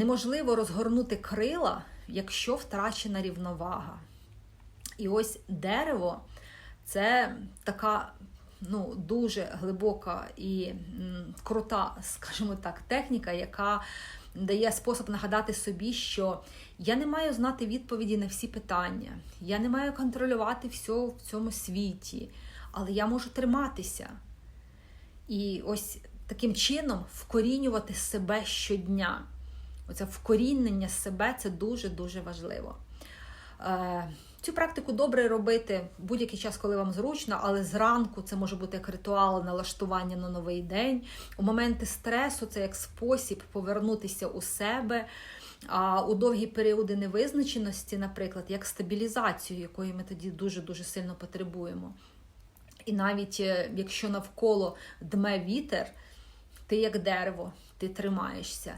неможливо розгорнути крила, якщо втрачена рівновага. І ось дерево це така ну, дуже глибока і крута, скажімо так, техніка, яка дає спосіб нагадати собі, що я не маю знати відповіді на всі питання, я не маю контролювати все в цьому світі, але я можу триматися. І ось таким чином вкорінювати себе щодня. Оце вкорінення себе це дуже-дуже важливо. Е, Цю практику добре робити будь-який час, коли вам зручно, але зранку це може бути як ритуал налаштування на новий день. У моменти стресу це як спосіб повернутися у себе. А у довгі періоди невизначеності, наприклад, як стабілізацію, якої ми тоді дуже-дуже сильно потребуємо. І навіть е, якщо навколо дме вітер, ти як дерево, ти тримаєшся.